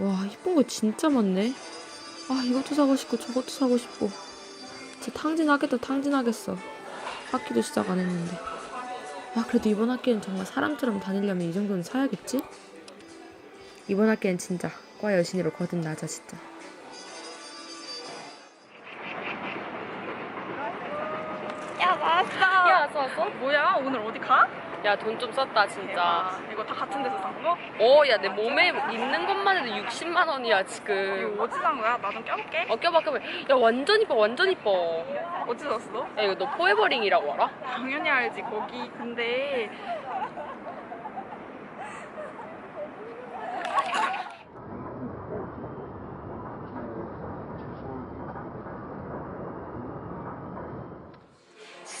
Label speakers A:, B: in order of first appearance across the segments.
A: 와 이쁜 거 진짜 많네 아 이것도 사고 싶고 저것도 사고 싶고 진짜 탕진하겠다 탕진하겠어 학기도 시작 안 했는데 아 그래도 이번 학기엔 정말 사람처럼 다니려면 이 정도는 사야겠지? 이번 학기엔 진짜 과 여신으로 거듭나자 진짜
B: 야 나왔어.
C: 야, 왔어, 왔어?
B: 뭐야 오늘 어디 가?
C: 야, 돈 좀 썼다, 진짜.
B: 야 이거 다 같은 데서 산 거?
C: 어, 야, 내 몸에 있는 것만 해도 60만 원이야,
B: 이거
C: 지금.
B: 어디 산 거야? 나 좀 껴볼게.
C: 어, 껴봐, 껴봐. 야, 완전 이뻐, 완전 이뻐.
B: 어디 샀어? 너?
C: 야, 이거 너 포에버링이라고 알아?
B: 당연히 알지 거기 근데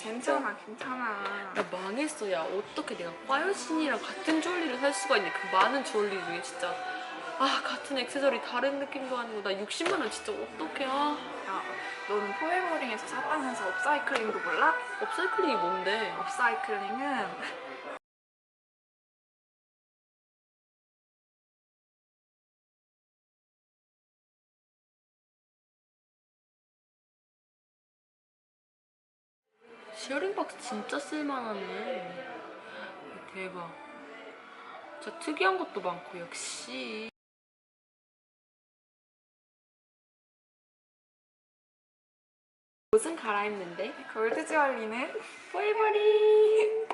B: 괜찮아 괜찮아
C: 야, 망했어, 야. 어떻게 내가 과여신이랑 같은 주얼리를 살 수가 있냐. 그 많은 주얼리 중에 진짜. 아, 같은 액세서리 다른 느낌도 아니고. 나 60만 원 진짜 어떡해. 아,
B: 야 너는 포에버링에서 샀다면서 업사이클링도 몰라?
C: 업사이클링이 뭔데?
B: 업사이클링은
C: 쉐어링 박스 진짜 쓸만하네. 대박. 진짜 특이한 것도 많고, 역시. 옷은 갈아입는데
B: 골드 주얼리는
C: 포에버링